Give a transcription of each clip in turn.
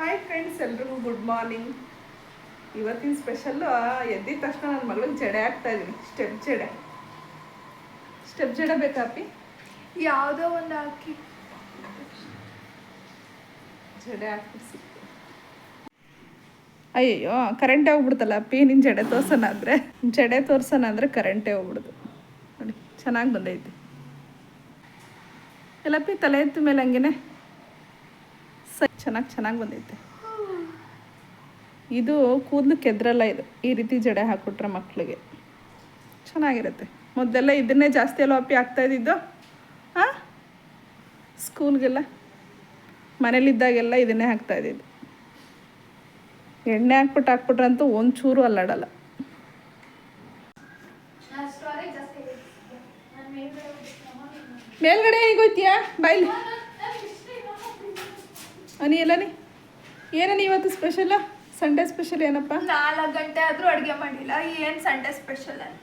Hi friends ಎಲ್ರಿಗೂ good morning ಇವತ್ತಿನ special ಎದ್ದಿದ ತಕ್ಷಣ ನನ್ನ ಮಗಳಿಗೆ ಜಡೆ ಆಗ್ತಾ ಇದ್ದೀನಿ ಸ್ಟೆಪ್ ಜಡೆ. ಸ್ಟೆಪ್ ಜಡೆ ಬೇಕಾಪಿ ಯಾವುದೋ ಒಂದು ಹಾಕಿ. ಜಡೆ ಹಾಕ್ಬಿಟ್ಟು ಅಯ್ಯೋ ಕರೆಂಟೇ ಹೋಗ್ಬಿಡ್ತಲ್ಲ ಅಪ್ಪಿ? ನಿನ್ನ ಜಡೆ ತೋರ್ಸೋಣ ಅಂದರೆ ಜಡೆ ತೋರ್ಸೋಣ ಅಂದರೆ ಕರೆಂಟೇ ಹೋಗ್ಬಿಡ್ದು. ನೋಡಿ ಚೆನ್ನಾಗಿ ಬಂದೈತಿ. ಎಲ್ಲಪ್ಪಿ ತಲೆ ಎತ್ತ ಮೇಲೆ ಹಂಗೇನೆ? ಚೆನ್ನಾಗಿ ಚೆನ್ನಾಗಿ ಬಂದೈತೆ. ಇದು ಕೂದಲು ಕೆದ್ರಲ್ಲ ಇದು, ಈ ರೀತಿ ಜಡೆ ಹಾಕ್ಬಿಟ್ರೆ ಮಕ್ಕಳಿಗೆ ಚೆನ್ನಾಗಿರುತ್ತೆ. ಮೊದಲೆಲ್ಲ ಇದನ್ನೇ ಜಾಸ್ತಿ ಎಲ್ಲ ಅಪ್ಪಿ ಆಗ್ತಾ ಇದ್ದಿದ್ದು ಹಾಂ ಸ್ಕೂಲ್ಗೆಲ್ಲ? ಮನೇಲಿದ್ದಾಗೆಲ್ಲ ಇದನ್ನೇ ಹಾಕ್ತಾ ಇದ್ದಿದ್ದು. ಎಣ್ಣೆ ಹಾಕ್ಬಿಟ್ಟು ಹಾಕ್ಬಿಟ್ರಂತೂ ಒಂಚೂರು ಅಲ್ಲಾಡಲ್ಲ. ಮೇಲ್ಗಡೆ ಹೇಗೋಯ್ತೀಯಾ ಬಾಯ್ಲಿ. ಅನಿ ಎಲ್ಲನಿ ಏನನಿ ಇವತ್ತು ಸ್ಪೆಷಲ್ಲ ಸಂಡೇ ಸ್ಪೆಷಲ್ ಏನಪ್ಪ? ನಾಲ್ಕು ಗಂಟೆ ಆದ್ರೂ ಅಡುಗೆ ಮಾಡಿಲ್ಲ. ಏನ್ ಸಂಡೇ ಸ್ಪೆಷಲ್ ಅಂತ?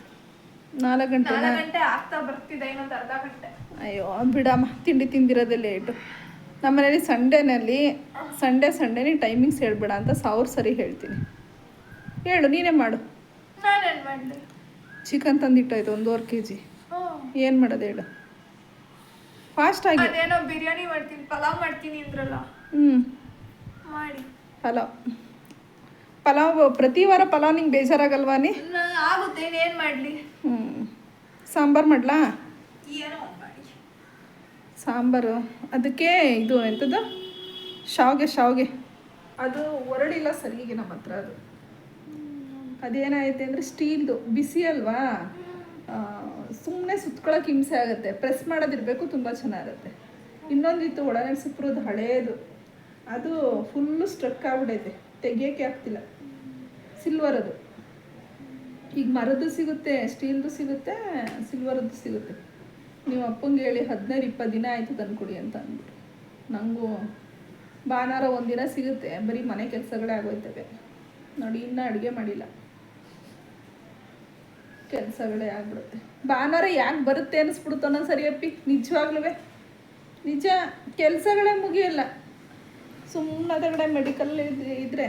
ನಾಲ್ಕು ಗಂಟೆ ನಾಲ್ಕು ಗಂಟೆ ಆಗ್ತಾ ಬರ್ತಿದೆ ಇನ್ನೊಂದು ಅರ್ಧ ಗಂಟೆ. ಅಯ್ಯೋ ಬಿಡಮ್ಮ ತಿಂಡಿ ತಿಂದಿರೋದೆ ಲೇಟು ನಮ್ಮನೇಲಿ ಸಂಡೇನಲ್ಲಿ ಸಂಡೇ ಸಂಡೇನಿ ಟೈಮಿಂಗ್ಸ್ ಹೇಳ್ಬೇಡ ಅಂತ ಸಾವಿರ ಸರಿ ಹೇಳ್ತೀನಿ. ಹೇಳು ನೀನೇ ಮಾಡು. ನಾನೇನ್ ಮಾಡ್ಲಿ? ಚಿಕನ್ ತಂದಿಟ್ಟಾಯ್ತು ಒಂದೂವರೆ ಕೆ ಜಿ ಏನು ಮಾಡೋದು ಹೇಳು. ಫಾಸ್ಟ್ ಆಗಿ. ಅದೇನೋ ಬಿರಿಯಾನಿ ಮಾಡ್ತೀನಿ ಪಲಾವ್ ಮಾಡ್ತೀನಿ ಅಂದ್ರಲ್ಲ. ಹ್ಞೂ ಮಾಡಿ. ಪಲಾವ್. ಪಲಾವ್ ಪ್ರತಿ ವಾರ ಪಲಾವ್ ನಿಂಗೆ ಬೇಜಾರಾಗಲ್ವಾ ನೀ? ಆಗುತ್ತೆ ಏನು ಮಾಡಲಿ? ಹ್ಞೂ ಸಾಂಬಾರು ಮಾಡ್ಲಾ? ಏನೋ ಮಾಡಿ. ಸಾಂಬಾರು. ಅದಕ್ಕೆ ಇದು ಎಂಥದ್ದು ಶಾವ್ಗೆ ಶಾವ್ಗೆ. ಅದು ಹೊರಳಿಲ್ಲ ಸರಿಗೆ ನಮ್ಮ ಹತ್ರ ಅದು. ಅದೇನಾಯ್ತು ಅಂದರೆ ಸ್ಟೀಲ್ದು. ಬಿಸಿ ಅಲ್ವಾ? ಸುಮ್ಮನೆ ಸುತ್ಕೊಳಕ್ಕೆ ಹಿಂಸೆ ಆಗುತ್ತೆ. ಪ್ರೆಸ್ ಮಾಡೋದಿರಬೇಕು ತುಂಬ ಚೆನ್ನಾಗಿರುತ್ತೆ ಇನ್ನೊಂದಿತ್ತು ಒಳನರಸೀಪುರದ ಹಳೇದು. ಅದು ಫುಲ್ಲು ಸ್ಟ್ರಕ್ ಆಗ್ಬಿಡೈತೆ. ತೆಗಿಯೋಕ್ಕೆ ಆಗ್ತಿಲ್ಲ. ಸಿಲ್ವರ್ ಅದು. ಈಗ ಮರದ್ದು ಸಿಗುತ್ತೆ ಸ್ಟೀಲ್ದು ಸಿಗುತ್ತೆ ಸಿಲ್ವರದ್ದು ಸಿಗುತ್ತೆ. ನೀವು ಅಪ್ಪಂಗೆ ಹೇಳಿ ಹದಿನೈದು, ಇಪ್ಪತ್ತು ದಿನ ಆಯಿತು ತಂದ್ಕೊಡಿ ಅಂತ ಅಂದ್ಬಿಟ್ಟು. ನನಗೂ ಭಾನುವಾರ ಒಂದಿನ ಸಿಗುತ್ತೆ, ಬರೀ ಮನೆ ಕೆಲಸಗಳೇ ಆಗೋಯ್ತವೆ. ನೋಡಿ, ಇನ್ನೂ ಅಡುಗೆ ಮಾಡಿಲ್ಲ. ಕೆಲಸಗಳೇ ಆಗ್ಬಿಡುತ್ತೆ. ಭಾನುವಾರ ಯಾಕೆ ಬರುತ್ತೆ ಅನ್ನಿಸ್ಬಿಡುತ್ತೋ ಅನ್ನೋ ಸರಿ ಅಪ್ಪಿ ನಿಜವಾಗ್ಲೂ ನಿಜ, ಕೆಲಸಗಳೇ ಮುಗಿಯಲ್ಲ. ಸುಮ್ಮನೆ ಅದರಗಡೆ ಮೆಡಿಕಲ್ ಇದ್ದರೆ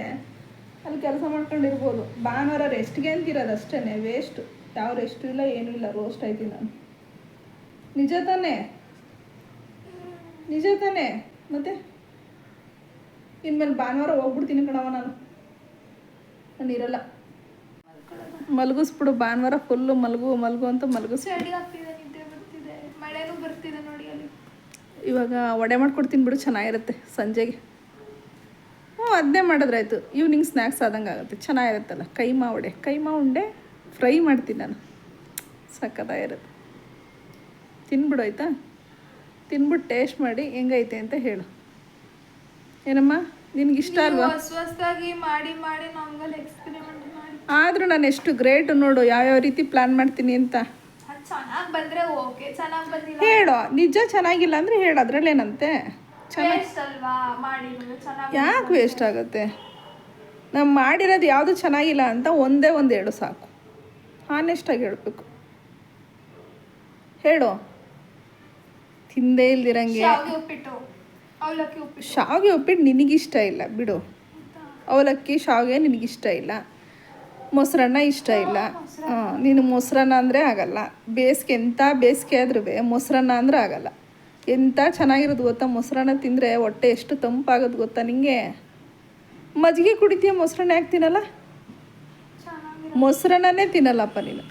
ಅಲ್ಲಿ ಕೆಲಸ ಮಾಡ್ಕೊಂಡಿರ್ಬೋದು. ಭಾನುವಾರ ರೆಸ್ಟ್ಗೆ ಅಂತಿರೋದು ಅಷ್ಟೇ ವೇಸ್ಟು ಯಾವ ರೆಸ್ಟು ಇಲ್ಲ ಏನೂ ಇಲ್ಲ. ರೋಸ್ಟ್ ಆಯ್ತೀನಿ ನಾನು. ನಿಜ ತಾನೇ? ನಿಜ ತಾನೇ? ಮತ್ತೆ? ಇನ್ಮೇಲೆ ಭಾನುವಾರ ಹೋಗ್ಬಿಡ್ತೀನಿ ಕಣವ ನಾನು. ನಾನು ಇರಲ್ಲ. ಮಲಗಿಸ್ಬಿಡು. ಭಾನುವಾರ ಫುಲ್ಲು ಮಲಗು ಮಲಗು ಅಂತ ಮಲಗಿಸ್ ಬರ್ತಿದೆ. ಮಳೆನೂ ಬರ್ತಿದೆ ನೋಡಿ ಅಲ್ಲಿ. ಇವಾಗ ವಡೆ ಮಾಡ್ಕೊಡ್ತೀನಿ ಬಿಡು. ಚೆನ್ನಾಗಿರುತ್ತೆ. ಸಂಜೆಗೆ. ಹ್ಞೂ ಅದನ್ನೇ ಮಾಡಿದ್ರಾಯ್ತು. ಈವ್ನಿಂಗ್ ಸ್ನ್ಯಾಕ್ಸ್ ಆದಂಗೆ ಆಗುತ್ತೆ. ಚೆನ್ನಾಗಿರುತ್ತಲ್ಲ. ಕೈಮಾ ಉಡೆ ಕೈಮಾ ಉಂಡೆ ಫ್ರೈ ಮಾಡ್ತೀನಿ ನಾನು. ಸಕ್ಕತ್ತಾಗಿರುತ್ತೆ ತಿನ್ಬಿಡು ಆಯಿತಾ? ತಿನ್ಬಿಟ್ಟು ಟೇಸ್ಟ್ ಮಾಡಿ ಹೆಂಗೈತೆ ಅಂತ ಹೇಳು. ಏನಮ್ಮ? ನಿನಗಿಷ್ಟ ಅಲ್ವಾ? ಹೊಸ ಮಾಡಿ ಮಾಡಿ ನಮ್ಗಲ್ಲಿ ಎಕ್ಸ್ಪೆರಿಮೆಂಟ್ ಮಾಡಿ. ಆದರೂ ನಾನು ಎಷ್ಟು ಗ್ರೇಟ್ ನೋಡು. ಯಾವ್ಯಾವ ರೀತಿ ಪ್ಲ್ಯಾನ್ ಮಾಡ್ತೀನಿ ಅಂತ. ಚೆನ್ನಾಗಿ ಬಂದ್ರೆ ಓಕೆ ಚೆನ್ನಾಗಿ ಬಂದಿಲ್ಲ ಹೇಳು. ನಿಜ ಚೆನ್ನಾಗಿಲ್ಲ ಅಂದರೆ ಹೇಳು. ಅದರಲ್ಲೇನಂತೆ? ಅಲ್ವಾ ಚೆನ್ನಾಗಿ ಯಾಕೆ ವೇಸ್ಟ್ ಆಗುತ್ತೆ ನಾವು ಮಾಡಿರೋದು ಯಾವುದು ಚೆನ್ನಾಗಿಲ್ಲ ಅಂತ ಒಂದೇ ಒಂದು ಹೇಳು ಸಾಕು. ಆನೆಸ್ಟಾಗಿ ಹೇಳಬೇಕು. ಹೇಳು. ತಿಂದೇ ಇಲ್ದಿರಂಗೆ. ಶಾವಿಗೆ ಉಪ್ಪಿಟ್ಟು. ನಿನಗಿಷ್ಟ ಇಲ್ಲ. ಬಿಡು. ಅವಲಕ್ಕಿ ಶಾವಿಗೆ ನಿನಗಿಷ್ಟ ಇಲ್ಲ. ಮೊಸರನ್ನ ಇಷ್ಟ ಇಲ್ಲ. ಹಾಂ ನೀನು ಮೊಸರನ್ನ ಅಂದರೆ ಆಗಲ್ಲ. ಬೇಸಿಗೆ ಎಂಥ ಬೇಸಿಗೆ ಆದ್ರೂ ಮೊಸರನ್ನ ಅಂದರೆ ಆಗಲ್ಲ. ಎಂಥ ಚೆನ್ನಾಗಿರೋದು ಗೊತ್ತಾ? ಮೊಸರನ್ನ ತಿಂದರೆ ಹೊಟ್ಟೆ ಎಷ್ಟು ತಂಪಾಗೋದು ಗೊತ್ತಾ ನಿಂಗೆ? ಮಜ್ಜಿಗೆ ಕುಡಿತೀಯ ಮೊಸರನ್ನ ಯಾಕೆ ತಿನ್ನಲ್ಲ? ಮೊಸರನ್ನೇ ತಿನ್ನಲ್ಲಪ್ಪ ನೀನು.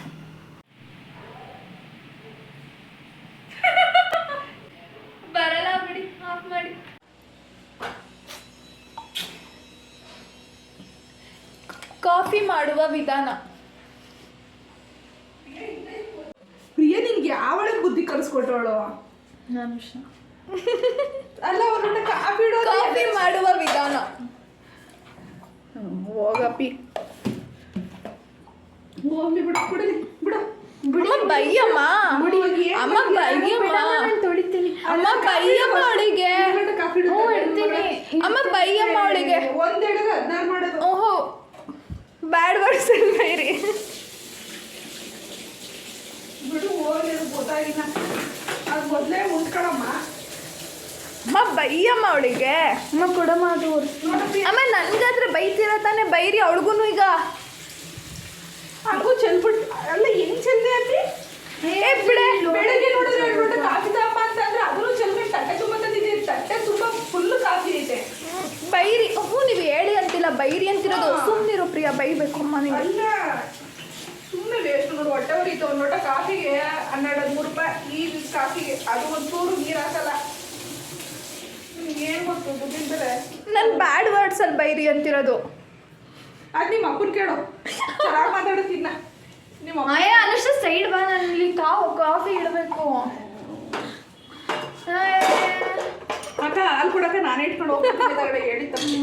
ಬರಲ್ಲ ಬಿಡಿ ಆಫ್ ಮಾಡಿ. ಕಾಫಿ ಮಾಡುವ ವಿಧಾನ. ಪ್ರಿಯ ನಿನ್ಗೆ ಯಾವಳೆ ಬುದ್ಧಿ ಕಲಿಸ್ಕೊಟ್ಟವಳು ಅಲ್ಲ ಅವ್ರನ್ನ ಕಾಫಿ ಕಾಫಿ ಮಾಡುವ ವಿಧಾನ. ಹೋಗಪ್ಪಿ. ಹೋಗ್ಲಿ ಬಿಡು ಬಿಡಲಿ ಬಿಡು. ಅಮ್ಮ ಬೈಯಮ್ಮ. ಬಿಡಿ, ಏನ್ ಅಮ್ಮ? ಬೈಯಮ್ಮ. ಅಮ್ಮ ಬೈಯಮ್ಮ ಅವಳಿಗೆ. ಕಾಫಿ ಇಡ್ತೀನಿ ಅಮ್ಮ ಬೈಯಮ್ಮ ಅವಳಿಗೆ. ಒಂದ್ ನಾನು ಮಾಡೋದು. ಓಹೋ ಬ್ಯಾಡ್ ವರ್ಡ್ಸ್ ಬೈರಿ ಬಿಡು ಹೋಗಿ ಅದು ಗೊತ್ತಾಗಿಲ್ಲ. ಮೊದಲೇ ಉಳ್ಕೊಳಮ್ಮ ಅಮ್ಮ ಬೈಯಮ್ಮ ಅವಳಿಗೆ? ಅಮ್ಮ ಕೊಡಮ್ಮ ಅದು ಅಮ್ಮ ಬೈರಿ ಅವಳಿಗೂ ಈಗ. ಹಾಗೂ ಚೆಲ್ಬಿಟ್ಟು ಅಲ್ಲ ಹೆಂಗ್ ಚೆಲ್ದೆ ಅಲ್ಲಿ? ಏ ಬಿಡೆ. ಬೆಳಗ್ಗೆ ನೋಡಿದ್ರೆ ಎರಡು ಲೋಟ ಕಾಫಿ ತಪ್ಪ ಅಂತಂದ್ರೆ ಅದನ್ನು ಚೆಲ್ಬಿಟ್ಟು ತಟ್ಟೆ ತುಂಬ ತಂದಿದ್ದೀರಿ ತಟ್ಟೆ ತುಂಬ ಫುಲ್ ಕಾಫಿ ಇದೆ. ಬೈರಿ. ಹ್ಞೂ ನೀವು ಹೇಳಿ ಅಂತಿಲ್ಲ. ಬೈರಿ ಅಂತಿರೋದು. ಸುಮ್ಮನಿರು ಪ್ರಿಯ ಬೈಬೇಕು ಅಮ್ಮ ನೀವು ಅಲ್ಲ ಎಷ್ಟು ನೋಡು ಹೊಟ್ಟೆ ಉರಿತು ಒಂದು ಲೋಟ ಕಾಫಿಗೆ ಹನ್ನೆರಡು ಹದಿಮೂರು ರೂಪಾಯಿ ಈ ಕಾಫಿಗೆ. ಅದು ಒಂಚೂರು ನೀರು ಹಾಕಲ್ಲ. ಏನು ಗೊತ್ತು ದುಡ್ಡಿನ ಬೆಲೆ? ನನ್ನ ಬ್ಯಾಡ್ ವರ್ಡ್ಸಲ್ಲಿ ಬೈರಿ ಅಂತಿರೋದು. ಅದು ನಿಮ್ಮ ಅಪ್ಪನ ಕೇಳು. ಚೆನ್ನಾಗಿ ಮಾತಾಡುತ್ತಿನ್ನ ನಿಮ್ಮ ಅಯ್ಯ ಅನುಷ್ಠ ಸೈಡ್ ಬಾ ನಾನು ಇಲ್ಲಿ ಕಾವು ಕಾಫಿ ಇಡಬೇಕು. ಅಕ್ಕ ಹಾಲು ಕೊಡಕ್ಕ ನಾನೇ ಇಟ್ಕೊಂಡು ಹೋಗ್ತೀನಿ. ಹೇಳಿ ತಪ್ಪಿ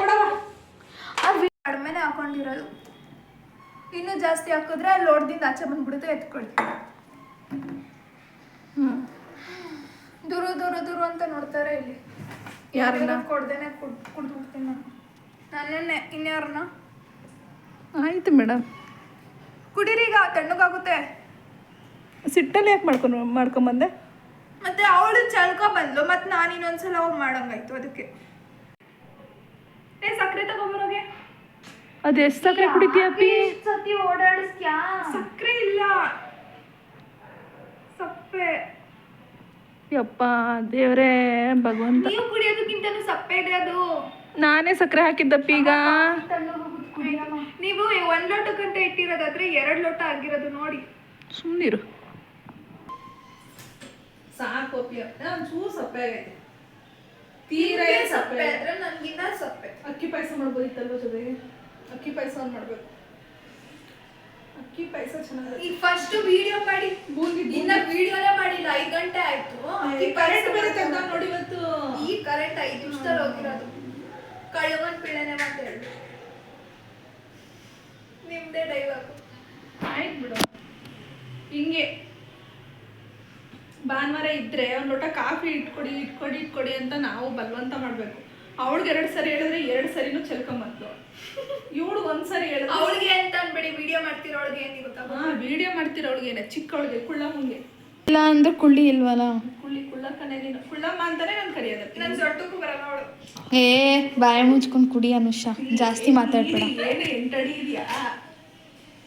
ಕೊಡವ ಕಡಿಮೆನೆ ಹಾಕೊಂಡಿರೋದು. ಇನ್ನೂ ಜಾಸ್ತಿ ಹಾಕಿದ್ರೆ ಅಲ್ಲಿ ಲೋಡ್ದಿಂದ ಆಚೆ ಬಂದ್ಬಿಡುತ್ತೆ ಎತ್ಕೊಳ್ತೀನಿ ದೂರ ದೂರ ದೂರ ಅಂತ ನೋಡ್ತಾರೆ ಇಲ್ಲಿ. ಯಾರನ್ನ? ಕೊಡ್ದೇನೆ ಕುಡ್ ಕುಡ್ದು ಬಿಡ್ತೀನಿ ನಾನು. ನನ್ನನ್ನೇ ಇನ್ಯಾರನ್ನ? ಆಯ್ತು ಮೇಡಮ್ ಕುಡೀರಿ ಈಗ ತಣ್ಣಗಾಗುತ್ತೆ. ಸಿಟ್ಟಲ್ಲಿ ಯಾಕೆ ಮಾಡ್ಕೊಂಡು ಮಾಡ್ಕೊಂಬಂದೆ? ಮತ್ತೆ ಅವಳು ಚಳ್ಕೊ ಬಂದ್ಲು ಮತ್ತೆ ನಾನು ಇನ್ನೊಂದ್ಸಲ ಹೋಗಿ ಮಾಡಂಗಾಯ್ತು ಅದಕ್ಕೆ. ಏ ಸಕ್ಕರೆ ತಗೊಂಬರೋಗೆ. ಅದು ಎಷ್ಟು ಸಕ್ಕರೆ ಕುಡಿತೀಯ ಅಪ್ಪಿ? ಸತಿ ಓಡಾಡಿಸ್ತ್ಯಾ? ಸಕ್ಕರೆ ಇಲ್ಲ. ಸಪ್ಪೆ. ಯಪ್ಪ ದೇವರೇ ಭಗವಂತ. ನೀವು ಕುಡಿಯೋದಕ್ಕಿಂತನೂ ಸಪ್ಪೆ ಇದೆ ಅದು. ನಾನೇ ಸಕ್ಕರೆ ಹಾಕಿದ್ದಪ್ಪಿ ಈಗ. ನೀವು ಒಂದ್ ಲೋಟಕ್ಕಂತ ಇಟ್ಟಿರೋದಾದ್ರೆ ಎರಡ್ ಲೋಟ ಆಗಿರೋದು ನೋಡಿ. ಸುಮ್ಮನಿರು ಸಾಕು ಅಪ್ಪಿ ಒಂಚೂರು ಸಪ್ಪೆ ಆಗೈತೆ. ತೀರಾ ಸಪ್ಪೆ ಆದ್ರೆ ನನ್ಗಿನ್ನ ಸಪ್ಪೆ. ಅಕ್ಕಿ ಪಾಯಸ ಮಾಡ್ಬೋದಿತ್ತಲ್ವ ಜೊತೆಗೆ? ಪಾಯಸ ಮಾಡ್ಬೇಕು. ಅಕ್ಕಿ ಪಾಯಸ ಚೆನ್ನಾಗಿ ಈಗ ಫಸ್ಟ್ ವಿಡಿಯೋ ಮಾಡಿ. ಬೂಂದಿ ಇನ್ನ ವಿಡಿಯೋನೇ ಮಾಡಿಲ್ಲ ಐದು ಗಂಟೆ ಆಯ್ತು. ಅಕ್ಕಿ ಕರೆಂಟ್ ಪಾಯ್ಸ ಬೇರೆ ಮಾಡ್ಬೇಕು. ತೆಗ್ದ ನೋಡಿ ಇವತ್ತು. ಈ ಕರೆಂಟ್ ಐದು ನಿಮಿಷದಲ್ಲಿ ಹೋಗಿರೋದು. ಕಳುವನ್ ಪಿಳೆನೆ ಹೇಳಿ. ನಿಮ್ದೇ ಡೈಲಾಗ್ ಆಯ್ತು ಬಿಡು. ಹಿಂಗೆ. ಭಾನುವಾರ ಇದ್ರೆ ಒಂದು ಲೋಟ ಕಾಫಿ ಇಟ್ಕೊಡಿ ಇಟ್ಕೊಡಿ ಇಟ್ಕೊಡಿ ಅಂತ ನಾವು ಬಲವಂತ ಮಾಡಬೇಕು. ಅವಳಿಗೆ ಎರಡು ಸರಿ ಹೇಳಿದ್ರೆ ಎರಡು ಸರಿನೂ ಚೆಲ್ಕೊಂಬಂತು ಇವಳು ಒಂದು ಸರಿ ಹೇಳಿದ್ರೆ ಅವಳಿಗೆ ಅಂತ ಅನ್ಬೇಡಿ ವಿಡಿಯೋ ಮಾಡ್ತಿರೋಳಿಗೆ ಏನು ಗೊತ್ತಾ ಹಾ ವಿಡಿಯೋ ಮಾಡ್ತೀರ ಅವಳಿಗೆ ಚಿಕ್ಕವಳಿಗೆ ಕುಳ್ಳಮ್ಮಂಗೆ. ಇಲ್ಲ ಅಂದ್ರೆ ಕುಳ್ಳಿ ಇಲ್ವಲ್ಲ? ಕುಳ್ಳಿ ಕುಳ್ಳ ಕನೇಲಿ ಕುಳ್ಳಮ್ಮ ಅಂತಾನೆ ನಾನು ಕರೆಯೋದಕ್ಕೆ ನಾನು ಸೊಟ್ಟಕ್ಕೂ ಬರಲ್ಲ ಅವಳು. ಏ ಬಾಯಿ ಮುಚ್ಕೊಂಡು ಕುಡಿ ಅನುಷಾ. ಜಾಸ್ತಿ ಮಾತಾಡ್ಬೇಡ. ಏನು ಎಂಟಡಿ ಇದೆಯಾ?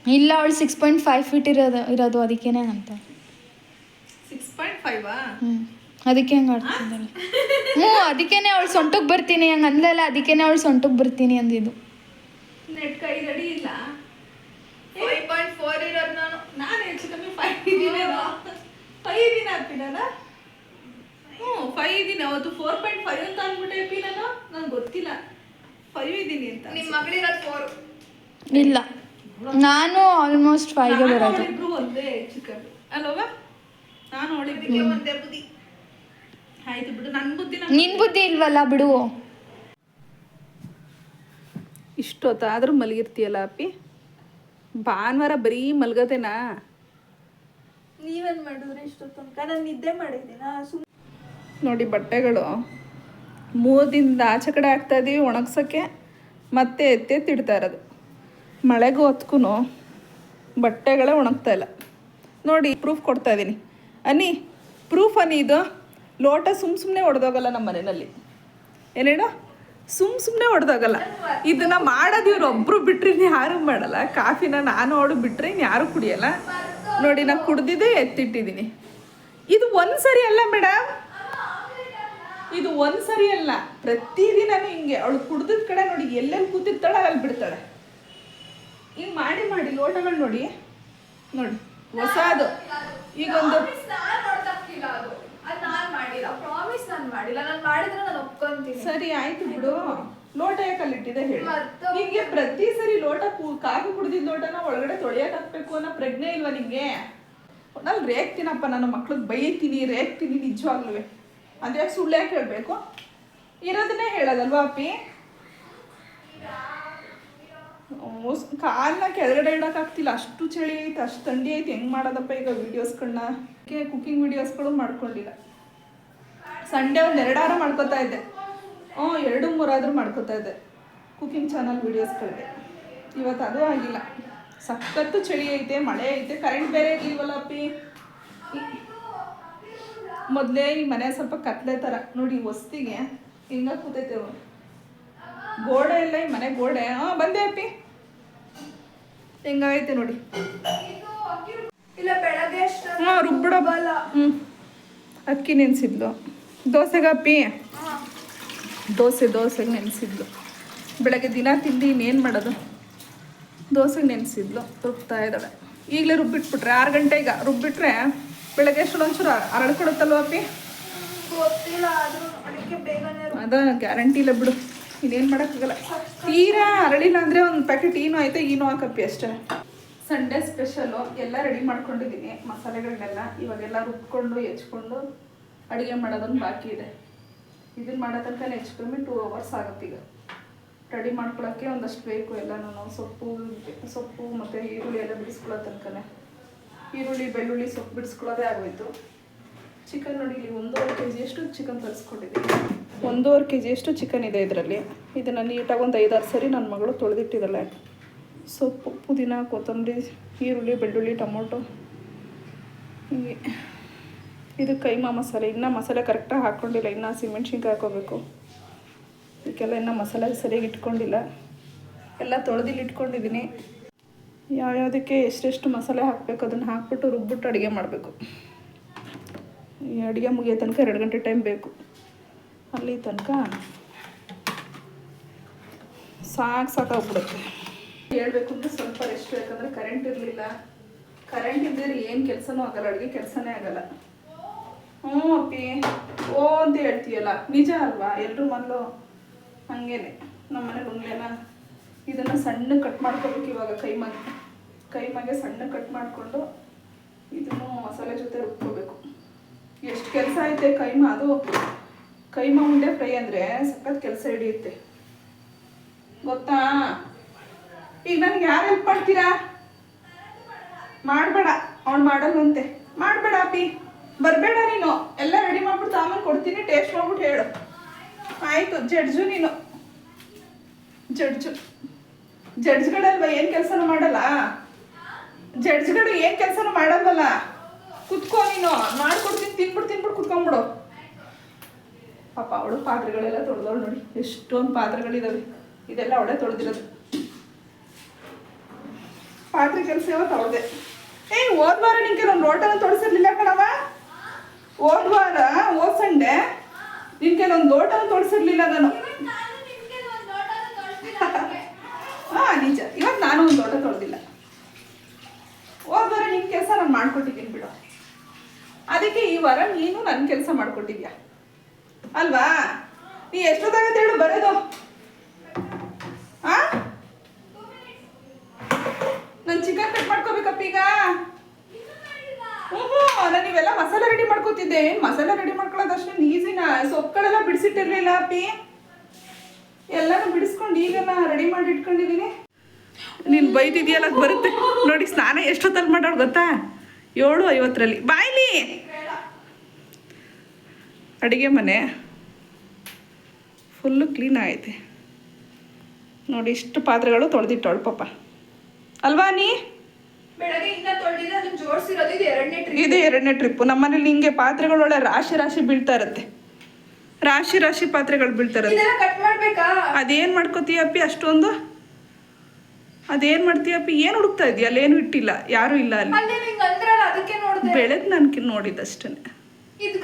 ಇಲ್ಲ ಅವಳು ಸಿಕ್ಸ್ ಪಾಯಿಂಟ್ ಫೈವ್ ಫೀಟ್ ಇರೋದು ಇರೋದು ಅದಕ್ಕೇನೆ ಅಂತ. ಸಿಕ್ಸ್ ಪಾಯಿಂಟ್ ಫೈವಾ ಹ್ಞೂ ಅದಕ್ಕೆ ಹಂಗೆ ಆಡ್ತಿದ್ದಾಳೆ? ಹ್ಞೂ ಅದಕ್ಕೇನೆ ಅವಳು ಸೊಂಟಕ್ಕೆ ಬರ್ತೀನಿ ಹಂಗೆ ಅಂದಲ್ಲ ಅದಕ್ಕೇನೆ ಅವಳು ಸೊಂಟಕ್ಕೆ ಬರ್ತೀನಿ ಅಂದಿದ್ದು. ನೆಟ್ ಕೈ ಇಲ್ಲ. ಫೈವ್ ಪಾಯಿಂಟ್ ಫೋರ್ ಇರೋದು ನಾನು. ನಾನು ಹೆಚ್ಚು ಕಮ್ಮಿ ಫೈವ್ ಇದ್ದೀನಿ ಫೈವ್ ಹ್ಞೂ ಫೈವ್ ಇದ್ದೀನಿ. ಅವತ್ತು ಫೋರ್ ಪಾಯಿಂಟ್ ಫೈವ್ ಅಂತ ಅಂದ್ಬಿಟ್ಟೆ ನಾನು ನಂಗೆ ಗೊತ್ತಿಲ್ಲ. ಫೈವ್ ಇದ್ದೀನಿ ಅಂತ. ನಿಮ್ಮ ಮಗಳಿರೋದು ಫೋರ್ ಇಲ್ಲ. ನಾನು ಆಲ್ಮೋಸ್ಟ್ ಫೈವ್ಗೆ ಬರೋದು. ಒಂದೇ ಕಮ್ಮಿ. ಅಲ್ವಾ? ನಾನು ಇದಕ್ಕೆ ಒಂದೇ ಬುದ್ಧಿ. ಆಯ್ತು ಬಿಡು ನನ್ನ ಬುದ್ಧಿ ನಿನ್ ಬುದ್ಧಿ ಇಲ್ವಲ್ಲ ಬಿಡು. ಇಷ್ಟೊತ್ತಾದ್ರೂ ಮಲಗಿರ್ತೀಯಲ್ಲ ಅಪ್ಪಿ? ಭಾನುವಾರ ಬರೀ ಮಲ್ಗದೇನಾ? ನೀವೇನ್ ಮಾಡಿದ್ರೆ ಇಷ್ಟು ತನಕ? ನಾನು ನಿದ್ದೆ ಮಾಡಿದ್ದೀನಾ? ಸುಮ್ ನೋಡಿ ಬಟ್ಟೆಗಳು. ಮೂರು ದಿನದ ಆಚೆ ಕಡೆ ಆಗ್ತಾ ಇದೀವಿ ಒಣಗ್ಸೋಕ್ಕೆ ಮತ್ತೆ ಎತ್ತೆತ್ತಿಡ್ತಾ ಇರೋದು. ಮಳೆಗೂ ಹೊತ್ಕೂ ಬಟ್ಟೆಗಳೇ ಒಣಗ್ತಾ ಇಲ್ಲ. ನೋಡಿ ಪ್ರೂಫ್ ಕೊಡ್ತಾ ಇದ್ದೀನಿ ಅನ್ನಿ ಪ್ರೂಫ್ ಅನಿ ಇದು? ಲೋಟ ಸುಮ್ ಸುಮ್ಮನೆ ಹೊಡೆದೋಗಲ್ಲ ನಮ್ಮ ಮನೆಯಲ್ಲಿ. ಏನೇಳ ಸುಮ್ ಸುಮ್ಮನೆ ಹೊಡೆದೋಗಲ್ಲ ಇದನ್ನ ಮಾಡೋದು ಇವ್ರು ಒಬ್ಬರು ಇನ್ನು ಯಾರು ಮಾಡಲ್ಲ. ಕಾಫಿನ ನಾನು ಹೊಡು ಬಿಟ್ರೆ ಯಾರು ಕುಡಿಯಲ್ಲ. ನೋಡಿ, ನಾನು ಕುಡ್ದಿದ್ದೆ ಎತ್ತಿಟ್ಟಿದ್ದೀನಿ. ಇದು ಒಂದು ಸರಿ ಅಲ್ಲ ಮೇಡಮ್? ಇದು ಒಂದು ಸರಿ ಅಲ್ಲ. ಪ್ರತಿದಿನ ಹಿಂಗೆ. ಅವಳು ಕುಡ್ದಿದ ಕಡೆ ನೋಡಿ, ಎಲ್ಲೆಲ್ಲಿ ಕೂತಿರ್ತಾಳೆ ಅಲ್ಲಿ ಬಿಡ್ತಾಳೆ. ಹಿಂಗ್ ಮಾಡಿ ಮಾಡಿ ಲೋಟಗಳು ನೋಡಿ. ನೋಡಿ, ಹೊಸದು. ಈಗೊಂದು ನಾನ್ ನೋಡ್ತಕ್ಕಿಲ್ಲ ಅದು ಅದು ನಾನ್ ಮಾಡಿಲ್ಲ ಪ್ರಾಮಿಸ್ ನಾನ್ ಮಾಡಿಲ್ಲ. ನಾನು ಮಾಡಿದ್ರೆ ನಾನು ಒಪ್ಕೊಂತೀನಿ. ಸರಿ ಆಯ್ತು ಬಿಡು. ಲೋಟ ಯಾಕೆ ಅಲ್ಲಿಟ್ಟಿದೆ ಹೇಳಿ. ಮತ್ತೆ ಹಿಂಗೆ ಪ್ರತಿ ಸರಿ ಲೋಟ ಕು- ಕಾಫಿ ಕುಡ್ದಿದ್ ಲೋಟನ ಒಳಗಡೆ ತೊಳೆಯಕ್ ಹಾಕ್ಬೇಕು ಅನ್ನೋ ಪ್ರಜ್ಞೆ ಇಲ್ವಾ ನಿಂಗೆ? ನಾನು ರೇಗ್ತೀನಪ್ಪ ನಾನು ಮಕ್ಳಿಗೆ ಬೈತೀನಿ ರೇಗ್ತೀನಿ ನಿಜವಾಗ್ಲೂ ಅದ್ಯಾಕೆ ಸುಳ್ಳು ಯಾಕೆ ಹೇಳ್ಬೇಕು ಇರೋದನ್ನೇ ಹೇಳೋದಲ್ವಾ ಅಪ್ಪಿ? ಮೋಸ್- ಕಾಲ್ನ ಕೆಳಗಡೆ ಇಡೋಕ್ಕಾಗ್ತಿಲ್ಲ ಅಷ್ಟು ಚಳಿ ಐತೆ ಅಷ್ಟು ಥಂಡಿ ಐತೆ. ಹೆಂಗ್ ಮಾಡೋದಪ್ಪ ಈಗ ವೀಡಿಯೋಸ್ಗಳನ್ನ ಕುಕಿಂಗ್ ವಿಡಿಯೋಸ್ಗಳು ಮಾಡ್ಕೊಂಡಿಲ್ಲ. ಸಂಡೇ ಒಂದು ಎರಡಾರ ಮಾಡ್ಕೋತಾ ಇದ್ದೆ. ಹ್ಞೂ ಎರಡು ಮೂರಾದರೂ ಮಾಡ್ಕೋತಾ ಇದ್ದೆ. ಕುಕಿಂಗ್ ಚಾನಲ್ ವೀಡಿಯೋಸ್ಗಳಿಗೆ ಇವತ್ತು ಅದು ಆಗಿಲ್ಲ. ಸಖತ್ತು ಚಳಿ ಐತೆ ಮಳೆ ಐತೆ ಕರೆಂಟ್ ಬೇರೆ ಇಲ್ವಲ್ಲ ಅಪ್ಪಿ? ಮೊದಲೇ ಈ ಮನೆ ಸ್ವಲ್ಪ ಕತ್ಲೆ ಥರ ನೋಡಿ ಹೊಸ್ತಿಗೆ ಹಿಂಗ ಕೂತೈತೆ ಗೋಡೆ ಇಲ್ಲ ಈ ಮನೆ ಗೋಡೆ. ಹಾಂ ಬಂದೆ ಅಪ್ಪಿ. ಹೆಂಗೈತೆ ನೋಡಿ. ಇಲ್ಲ ಬೆಳಗ್ಗೆ ಅಷ್ಟು ಹಾಂ ರುಬ್ಬಿಡೋ ಬಲ್ಲ ಹ್ಞೂ ಅಕ್ಕಿ ನೆನೆಸಿದ್ಲು. ದೋಸೆಗೆ ಅಪ್ಪಿ? ದೋಸೆ ದೋಸೆಗೆ ನೆನೆಸಿದ್ಲು. ಬೆಳಗ್ಗೆ ದಿನ ತಿಂದು ಇನ್ನೇನು ಮಾಡೋದು? ದೋಸೆಗೆ ನೆನೆಸಿದ್ಲು. ರುಬ್ತಾ ಇದ್ದಾವೆ ಈಗಲೇ ರುಬ್ಬಿಟ್ಬಿಟ್ರೆ ಆರು ಗಂಟೆಗೆ ರುಬ್ಬಿಟ್ರೆ ಬೆಳಗ್ಗೆ ಅಷ್ಟು ಒಂಚೂರು ಅರಳ್ಕೊಡುತ್ತಲ್ವ ಅಪ್ಪಿ? ಅದ ಗ್ಯಾರಂಟಿ ಇಲ್ಲ ಬಿಡು. ಇನ್ನೇನು ಮಾಡೋಕ್ಕಾಗಲ್ಲ. ತೀರಾ ಅರಳಿಲ್ಲ ಅಂದರೆ ಒಂದು ಪ್ಯಾಕೆಟ್ ಏನು ಐತೆ ಏನು ಹಾಕಪ್ಪಿ ಅಷ್ಟೇ. ಸಂಡೇ ಸ್ಪೆಷಲು ಎಲ್ಲ ರೆಡಿ ಮಾಡ್ಕೊಂಡಿದ್ದೀನಿ. ಮಸಾಲೆಗಳನ್ನೆಲ್ಲ ಇವಾಗೆಲ್ಲ ರುಬ್ಕೊಂಡು ಹೆಚ್ಕೊಂಡು ಅಡುಗೆ ಮಾಡೋದೊಂದು ಬಾಕಿ ಇದೆ. ಇದನ್ನು ಮಾಡೋ ತನಕ ಹೆಚ್ಚು ಕಮ್ಮಿ ಟೂ ಅವರ್ಸ್ ಆಗುತ್ತೆ ಈಗ. ರೆಡಿ ಮಾಡ್ಕೊಳ್ಳೋಕ್ಕೆ ಒಂದಷ್ಟು ಬೇಕು ಎಲ್ಲನೂ ಸೊಪ್ಪು ಸೊಪ್ಪು ಮತ್ತು ಈರುಳ್ಳಿ ಎಲ್ಲ ಬಿಡಿಸ್ಕೊಳ್ಳೋ ತನಕನೇ. ಈರುಳ್ಳಿ, ಬೆಳ್ಳುಳ್ಳಿ, ಸೊಪ್ಪು ಬಿಡಿಸ್ಕೊಳ್ಳೋದೇ ಆಗೋಯ್ತು. ಚಿಕನ್ ನೋಡಿ ಇಲ್ಲಿ ಒಂದೂವರೆ ಕೆ ಜಿಯಷ್ಟು ಚಿಕನ್ ತರಿಸ್ಕೊಂಡಿದ್ದೀನಿ ಒಂದೂವರೆ ಕೆ ಜಿಯಷ್ಟು ಚಿಕನ್ ಇದೆ ಇದರಲ್ಲಿ. ಇದನ್ನು ನೀಟಾಗಿ ಒಂದು ಐದಾರು ಸರಿ ನನ್ನ ಮಗಳು ತೊಳೆದಿಟ್ಟಿದ್ದಾಳೆ ಸೊಪ್ಪು, ಪುದೀನ, ಕೊತ್ತಂಬರಿ, ಈರುಳ್ಳಿ, ಬೆಳ್ಳುಳ್ಳಿ, ಟೊಮೊಟೊ. ಹೀಗೆ. ಇದು ಕೈಮಾ ಮಸಾಲೆ, ಇನ್ನೂ ಮಸಾಲೆ ಕರೆಕ್ಟಾಗಿ ಹಾಕ್ಕೊಂಡಿಲ್ಲ ಇನ್ನೂ ಸಿಮೆಣ್ಸಿನ್ಕಾಯಿ ಹಾಕೋಬೇಕು. ಇದಕ್ಕೆಲ್ಲ ಇನ್ನೂ ಮಸಾಲೆ ಸರಿಯಾಗಿ ಇಟ್ಕೊಂಡಿಲ್ಲ. ಎಲ್ಲ ತೊಳೆದಿಲ್ಲಿ ಇಟ್ಕೊಂಡಿದ್ದೀನಿ ಯಾವ್ಯಾವುದಕ್ಕೆ ಎಷ್ಟೆಷ್ಟು ಮಸಾಲೆ ಹಾಕಬೇಕು, ಅದನ್ನು ಹಾಕ್ಬಿಟ್ಟು ರುಬ್ಬಿಟ್ಟು ಅಡುಗೆ ಮಾಡಬೇಕು. ಈ ಅಡುಗೆ ಮುಗಿಯೋ ತನಕ ಎರಡು ಗಂಟೆ ಟೈಮ್ ಬೇಕು. ಅಲ್ಲಿ ತನಕ ಸಾಕು ಸಾಕಾಗ್ಬಿಡುತ್ತೆ. ಹೇಳಬೇಕು ಅಂದರೆ ಸ್ವಲ್ಪ ರೆಸ್ಟ್ ಬೇಕಂದ್ರೆ ಕರೆಂಟ್ ಇರಲಿಲ್ಲ. ಕರೆಂಟ್ ಇದ್ದರೆ ಏನು ಕೆಲಸನೂ ಆಗಲ್ಲ, ಅಡುಗೆ ಕೆಲಸನೇ ಆಗಲ್ಲ. ಹ್ಞೂ ಅಪ್ಪಿ. ಓ ಅಂತ ಹೇಳ್ತೀಯಲ್ಲ. ನಿಜ ಅಲ್ವಾ? ಎಲ್ಲರೂ ಮೊದಲು ಹಂಗೇನೆ. ನಮ್ಮ ಮನೆ ಒಂದೇನ ಇದನ್ನು ಸಣ್ಣ ಕಟ್ ಮಾಡ್ಕೋಬೇಕು ಇವಾಗ ಕೈಮಾಗೆ ಕೈಮಾಗೆ ಸಣ್ಣ ಕಟ್ ಮಾಡಿಕೊಂಡು ಇದನ್ನು ಮಸಾಲೆ ಜೊತೆ ರುಬ್ಕೋಬೇಕು. ಎಷ್ಟು ಕೆಲಸ ಐತೆ ಕೈಮಾ ಅದು ಕೈಮಾ ಉಂಡೆ ಫ್ರೈ ಅಂದರೆ ಸಖತ್ ಕೆಲಸ ಹಿಡಿಯುತ್ತೆ. ಗೊತ್ತಾ? ಈಗ ನನಗೆ ಯಾರು ಹೆಲ್ಪ್ ಮಾಡ್ತೀರಾ? ಮಾಡಬೇಡ. ಅವ್ನು ಮಾಡಲ್ವಂತೆ ಮಾಡಬೇಡ ಅಪ್ಪಿ. ಬರಬೇಡ ನೀನು. ಎಲ್ಲ ರೆಡಿ ಮಾಡ್ಬಿಟ್ಟು ಆಮೇಲೆ ಕೊಡ್ತೀನಿ. ಟೇಸ್ಟ್ ಮಾಡ್ಬಿಟ್ಟು ಹೇಳು. ಆಯಿತು. ಜಡ್ಜು ನೀನು. ಜಡ್ಜು. ಜಡ್ಜ್ಗಳಲ್ವ? ಏನು ಕೆಲಸನೂ ಮಾಡಲ್ಲ. ಜಡ್ಜ್ಗಳು ಏನು ಕೆಲಸನೂ ಮಾಡಲ್ವಲ್ಲ. ಕುತ್ಕೋ ನೀನು. ಮಾಡ್ಕೊಡ್ತೀನಿ ತಿನ್ಬಿಟ್ಟು ತಿನ್ಬಿಟ್ಟು ಕುತ್ಕೊಂಬಿಡು. ಪಾಪ ಅವಳು ಪಾತ್ರೆಗಳೆಲ್ಲ ತೊಳೆದವಳು ನೋಡಿ. ಎಷ್ಟೊಂದು ಪಾತ್ರೆಗಳಿದಾವೆ. ಇದೆಲ್ಲ ಅವಳೇ ತೊಳೆದಿರೋದು. ಪಾತ್ರೆ ಕೆಲಸ ಯಾವತ್ತು ಅವಳದೆ. ಏ ಹೋದ್ವಾರ ನಿಂಗೆ ಒಂದು ರೋಟನ ತೊಳಸಿರ್ಲಿಲ್ಲ ಕಣವ ಹೋದ್ ವಾರ, ಹೋದ್ ಸಂಡೆ, ನಿನ್ಗೆ ಒಂದು ಲೋಟನ ತೋರಿಸಿರ್ಲಿಲ್ಲ ನಾನು. ಹಾ, ನಿಜ. ಇವತ್ತು ನಾನು ಒಂದು ಲೋಟ ತೊಳೆದಿಲ್ಲ ಹೋದ ವಾರ ನಿನ್ ಕೆಲಸ ನಾನು ಮಾಡ್ಕೊಟ್ಟಿದ್ದೀನಿ ಬಿಡು. ಅದಕ್ಕೆ ಈ ವಾರ ನೀನು ನನ್ನ ಕೆಲಸ ಮಾಡ್ಕೊಟ್ಟಿದ್ಯಾ? ಅಲ್ವಾ? ನೀ ಎಷ್ಟೊತ್ತಾಗತ್ತೆ ಹೇಳು, ಬರೋದು? ಹಾ? ನಾನು ಚಿಕನ್ ಕಟ್ ಮಾಡ್ಕೋಬೇಕಪ್ಪ ಈಗ ನಾನು ನೀವೆಲ್ಲ ಮಸಾಲೆ ರೆಡಿ ಮಾಡ್ಕೋತಿದ್ದೆ. ಮಸಾಲ ರೆಡಿ ಮಾಡ್ಕೊಳ್ಳೋದು ಅಷ್ಟೊಂದು ಈಸಿನ ಸೊಪ್ಪುಗಳೆಲ್ಲ ಬಿಡಿಸಿಟ್ಟಿರ್ಲಿಲ್ಲ ಅಪ್ಪಿ. ಎಲ್ಲಾನು ಬಿಡಿಸ್ಕೊಂಡು ಈಗ ರೆಡಿ ಮಾಡಿ ಇಟ್ಕೊಂಡಿದ್ದೀನಿ ನೀನು ಬೈತಿದ್ಯಲ್ಲ ಬರುತ್ತೆ. ನೋಡಿ, ಸ್ನಾನ ಎಷ್ಟೊತ್ತಲ್ಲಿ ಮಾಡೋಳು ಗೊತ್ತಾ? ಏಳು ಐವತ್ತರಲ್ಲಿ. ಬಾಯ್ಲಿ ಅಡುಗೆ ಮನೆ. ಫುಲ್ಲು ಕ್ಲೀನ್ ಆಗೈತೆ. ನೋಡಿ, ಇಷ್ಟು ಪಾತ್ರೆಗಳು ತೊಳೆದಿಟ್ಟವಳು ಪಾಪ. ಅಲ್ವಾ ನೀ? ಬೆಳಗ್ಗೆ ಜೋಡಿಸಿರೋದು ಇದು ಎರಡನೇ ಟ್ರಿಪ್ ಇದು ಎರಡನೇ ಟ್ರಿಪ್ಪು ನಮ್ಮನೇಲಿ ಹಿಂಗೆ ಪಾತ್ರೆಗಳೊಳಗೆ ರಾಶಿ ರಾಶಿ ಬೀಳ್ತಾ ಇರುತ್ತೆ ರಾಶಿ ರಾಶಿ ಪಾತ್ರೆಗಳು ಬೀಳ್ತಾ ಇರುತ್ತೆ ಅದೇನ್ ಕಟ್ ಮಾಡ್ಬೇಕಾ? ಅದೇನು ಮಾಡ್ಕೋತೀಯಪ್ಪಿ ಅಷ್ಟೊಂದು? ಅದೇನು ಮಾಡ್ತೀಯಪ್ಪಿ ಏನು ಹುಡುಕ್ತಾ ಇದೀಯ? ಅಲ್ಲೇನು ಇಟ್ಟಿಲ್ಲ. ಯಾರು ಇಲ್ಲ ಅಲ್ಲಿ. ನೋಡ್ದೆ. ಬೆಳೆದ್ ನಾನು ಇದು